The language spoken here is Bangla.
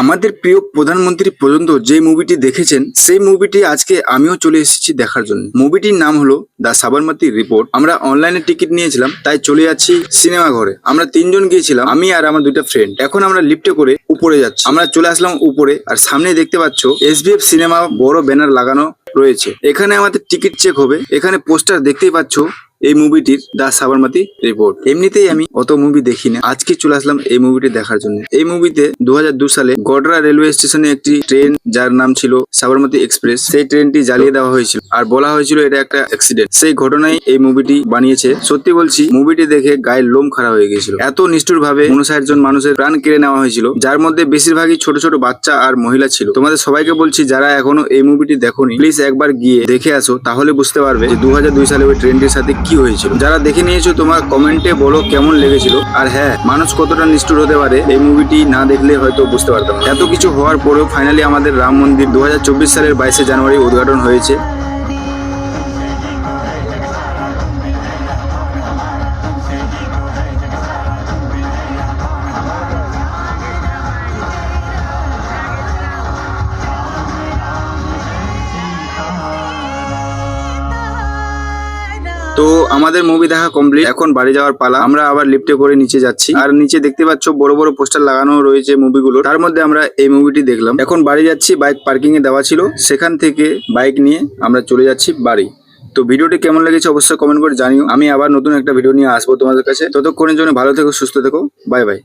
আমাদের প্রিয় প্রধানমন্ত্রী পর্যন্ত যে মুভিটি দেখেছেন, সেই মুভিটি আজকে আমিও চলে এসেছি দেখার জন্য। মুভিটির নাম হলো দ্য সাবরমতি রিপোর্ট আমরা অনলাইনে টিকিট নিয়েছিলাম, তাই চলে যাচ্ছি সিনেমা ঘরে। আমরা তিনজন গিয়েছিলাম, আমি আর আমার দুইটা ফ্রেন্ড এখন আমরা লিফটে করে উপরে যাচ্ছি। আমরা চলে আসলাম উপরে, আর সামনে দেখতে পাচ্ছ এসবিএফ সিনেমা বড় ব্যানার লাগানো রয়েছে। এখানে আমাদের টিকিট চেক হবে। এখানে পোস্টার দেখতেই পাচ্ছ এই মুভিটির দা সাবরমতি রিপোর্ট এমনিতেই আমি অত মুভি দেখি না। আজকে চলে আসলাম এই মুভিটি দেখার জন্য। এই মুভিতে দু সালে গডরা রেলওয়ে স্টেশনে একটি ট্রেন যার নাম ছিল সাবরমতি এক্সপ্রেস সেই ট্রেনটি জ্বালিয়ে দেওয়া হয়েছিল। আর বলা হয়েছিল এটা একটা অ্যাক্সিডেন্ট সেই ঘটনায় এই মুভিটি বানিয়েছে। সত্যি বলছি মুভিটি দেখে গায়ের লোম খারাপ হয়ে গেছিল এত নিষ্ঠুর ভাবে উনষাট জন মানুষের প্রাণ কেড়ে নেওয়া হয়েছিল, যার মধ্যে বেশিরভাগই ছোট ছোট বাচ্চা আর মহিলা ছিল। তোমাদের সবাইকে বলছি, যারা এখনও এই মুভিটি দেখোনি প্লিজ একবার গিয়ে দেখে আসো, তাহলে বুঝতে পারবে যে দু হাজার দুই সালে ওই ট্রেনটির সাথে কি হয়েছিল? যারা দেখে নিয়েছো, তোমার কমেন্টে বলো কেমন লেগেছিল। আর হ্যাঁ মানুষ কতটা নিষ্ঠুর হতে পারে, এই মুভিটি না দেখলে হয়তো বুঝতে পারতাম এত কিছু হওয়ার পরেও ফাইনালি আমাদের রাম মন্দির দু হাজার চব্বিশ সালের বাইশে জানুয়ারি উদ্ঘাটন হয়েছে। আমাদের মুভি দেখা কমপ্লিট এখন বাড়ি যাওয়ার পালা। আমরা আবার লিফটে করে নিচে যাচ্ছি। আর নিচে দেখতে পাচ্ছ বড় বড় পোস্টার লাগানো রয়েছে মুভিগুলো তার মধ্যে আমরা এই মুভিটি দেখলাম। এখন বাড়ি যাচ্ছি বাইক পার্কিং এ দেওয়া ছিল। সেখান থেকে বাইক নিয়ে আমরা চলে যাচ্ছি বাড়ি। তো ভিডিওটি কেমন লেগেছে অবশ্যই কমেন্ট করে জানিও। আমি আবার নতুন একটা ভিডিও নিয়ে আসব তোমাদের কাছে। ততক্ষণের জন্য ভালো থেকো, সুস্থ থেকো। Bye bye